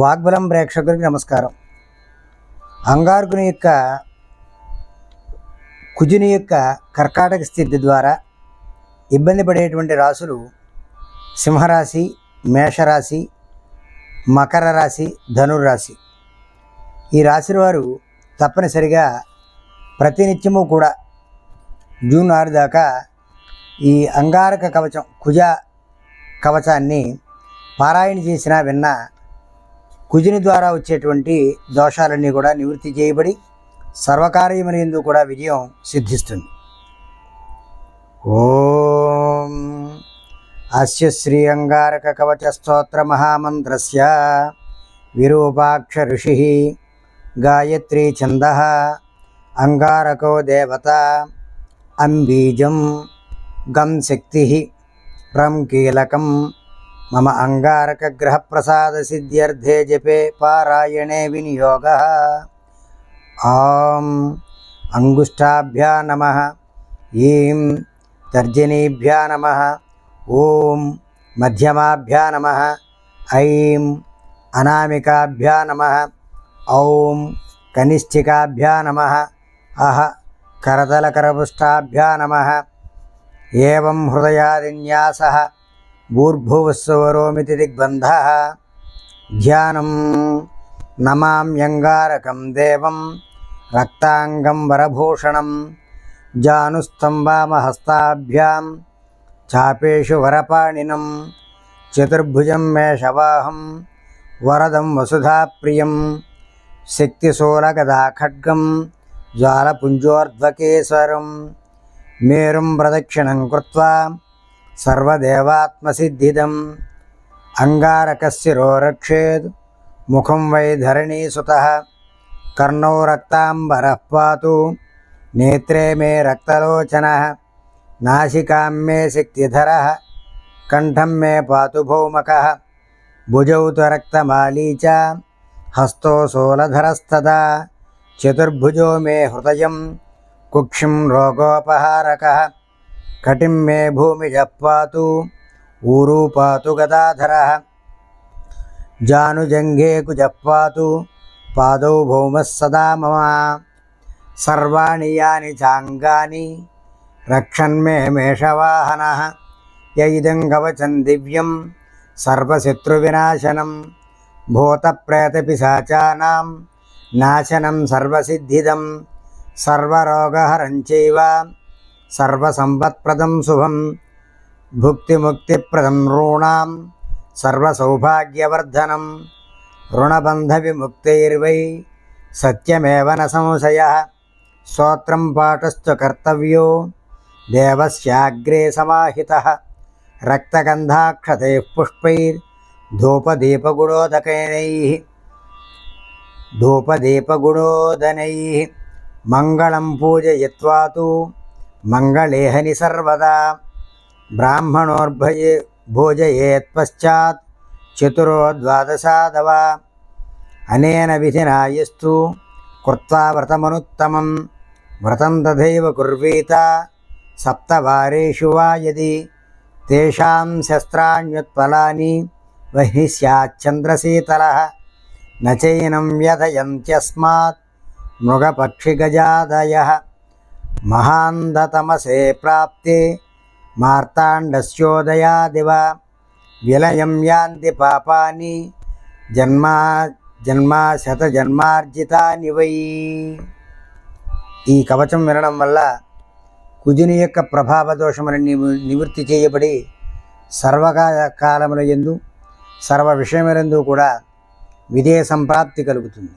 వాగ్బలం ప్రేక్షకులకి నమస్కారం. అంగారకుని యొక్క కుజుని యొక్క కర్కాటక స్థితి ద్వారా ఇబ్బంది పడేటువంటి రాశులు సింహరాశి మేషరాశి మకర రాశి ధనుర్రాశి. ఈ రాశి వారు తప్పనిసరిగా ప్రతినిత్యము కూడా జూన్ ఆరు దాకా ఈ అంగారక కవచం కుజ కవచాన్ని పారాయణ చేసినా విన్నా కుజుని ద్వారా వచ్చేటువంటి దోషాలన్నీ కూడా నివృత్తి చేయబడి సర్వకార్యమునందు కూడా విజయం సిద్ధిస్తుంది. ఓం అస్య శ్రీ అంగారక కవచ స్తోత్ర మహామంత్రస్య విరూపాక్ష ఋషి గాయత్రీ ఛంద అంగారకో దేవత అంబీజం గం శక్తి రం కీలకం మమ అంగారకగ్రహప్రసాదసిద్ధ్యర్థే జపే పారాయణే వినియోగ ఆం అంగుష్టాభ్యా నమ ఈం తర్జనీభ్యా నమ ఓం మధ్యమాభ్యా నమ ఐం అనామికాభ్యా నమ ఔం కనిష్ఠికాభ్యా నమ అహ కరతలకరపుష్టాభ్యా నమ ఏం హృదయాదిన్యాస భూర్భువస్సువరోమితి దిగ్బంధ. ధ్యానం నమామ్యంగారకం దేవం రక్తాంగం వరభూషణం జానుస్తంభామహస్తాభ్యాం చాపేషు వరపాణినం చతుర్భుజం మేషవాహం వరదం వసుధాప్రియం శక్తిశూలగదా ఖడ్గం జ్వాలపుంజోర్ధ్వకేశ్వరం మేరుం ప్రదక్షిణం కృత్వా सर्वदेवात्मसिद्धिदम्। अङ्गारकशिरो रक्षेद् मुखम वै धरणीसुतः कर्ण रक्तांबर पा नेत्रे मे रक्तलोचन। नाशिका मे शक्तिधर कंठम मे पा भौमक। भुजौ तो रक्तमाली च। हस्तौ सोलधरस्तदा। चतुर्भुजो मे हृदय कुक्षि रोगोपहारकः। కటిం మే భూమిజ పాతు ఊరు పాతు గదాధర. జానుజంఘే కుజ పాతు పాదౌ భౌమ సదా మమ. సర్వాణి యాని చాంగాని రక్షన్మే మేషవాహన. యైదం గవచం దివ్యం సర్వశత్రువినాశనం. భూతప్రేతపిశాచానాం నాశనం సర్వసిద్ధిదం. సర్వరోగహరం చైవ. सर्वसम्पत्प्रदं शुभं भुक्तिमुक्तिप्रदं नॄणां सर्वसौभाग्यवर्धनं ऋणबन्धविमुक्तैर्वै सत्यमेव न संशयः स्तोत्रं पाठश्च कर्तव्यो देवस्याग्रे समाहितः रक्तगन्धाक्षतैः पुष्पैर्धूपदीपगुणोदकैः धूपदीपगुणोदनैः मङ्गलं पूजयित्वा तु మంగళేహని సర్వదా. బ్రాహ్మణోర్భయే భోజయేత్ పశ్చాత్. చతురో ద్వాదశాదవ అనేన విధినాయస్తు. కృత్వా వ్రతమనుత్తమం వ్రతం తథైవ కుర్వీత. సప్తవారేషు వా యది తేషాం శస్త్రాణ్యుత్పలాని. వహి స్యాచ్చంద్రశీతల నచైనం వ్యథయంత్యస్మాత్ మృగపక్షిగజాదయ. మహాంధతమసే ప్రాప్తే. మార్తాండస్యోదయాదివ విలయం యాంతి పాపాని. జన్మా జన్మా శత జన్మార్జితాని వై. ఈ కవచం వినడం వల్ల కుజుని యొక్క ప్రభావ దోషములని నివృత్తి చేయబడి సర్వకాలముల ఎందు సర్వ విషయములందు కూడా విజయ సంప్రాప్తి కలుగుతుంది.